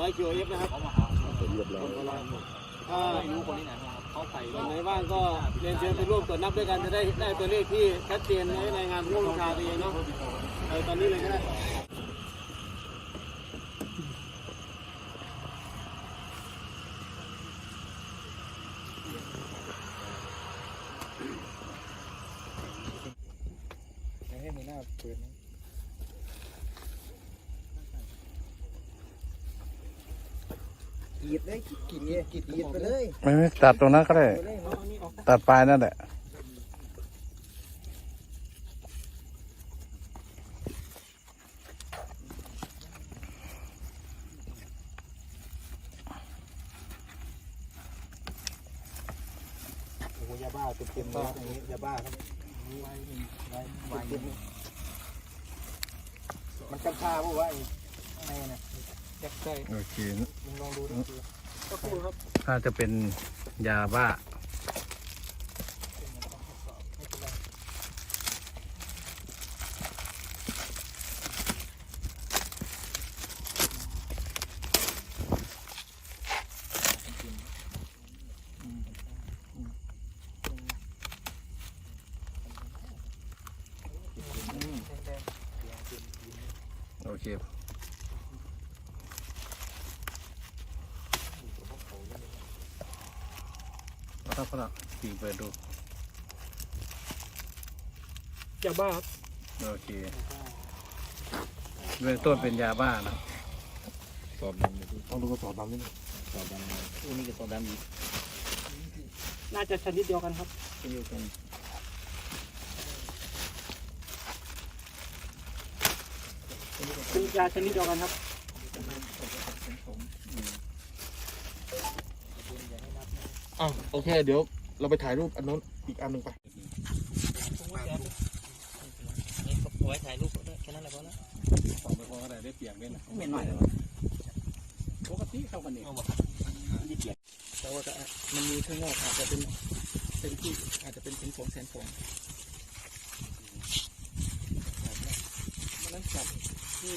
นะครับเรียบร้อยถ้าไม่รู้คนที่ไหนมาครับเขาใส่วันไหนว่างก็เรียนเชิญไปร่วมตรวจนับด้วยกันจะได้ได้ตัวเลขที่ชัดเจนในรายงานผู้บัญชาตัวเองเนาะเอาตอนนี้เลยก็ได้ให้มีหน้าเปิดนะ กรีดเลยกรีดกรีดกรีดกรีดไปเลยไม่ไม่ตัดตรงนั้นก็ได้ ไปเลยเอาอันนี้ออกตัดปลายนั่นแหละ โอ้โหยาบ้าเต็มเต็มเลยอย่างนี้ยาบ้าครับไว้เต็มมันกัญชาปะวะไอ้ข้างในน่ะแยกใส่โอเคมึงลองดูดิก็ครูครับน่าจะเป็นยาบ้าโอเค พอแล้วพอแล้วปีเปิดดู ยาบ้าครับโอเคเบื้องต้นเป็นยาบ้านะสอบดำต้องดูกระสอบดำนิดนึงสอบดำอู้นี่ก็ตัวดำอีกน่าจะชนิดเดียวกันครับเช่นเดียวกันเป็นยาชนิดเดียวกันครับ อ้าวโอเค เดี๋ยวเราไปถ่ายรูปอันนู้นอีกอันหนึ่งไปนี่ก็เอาไว้ถ่ายรูปก็ได้แค่นั้นแหละพอแล้วสองไปพอก็ได้ได้เปรียบด้วยนะไม่หน่อยปกติเข้ากันนี่แต่ว่าก็มันมีข้างนอกอาจจะเป็นเป็นที่อาจจะเป็นเป็นของแสนฟองมันนั้นจับที่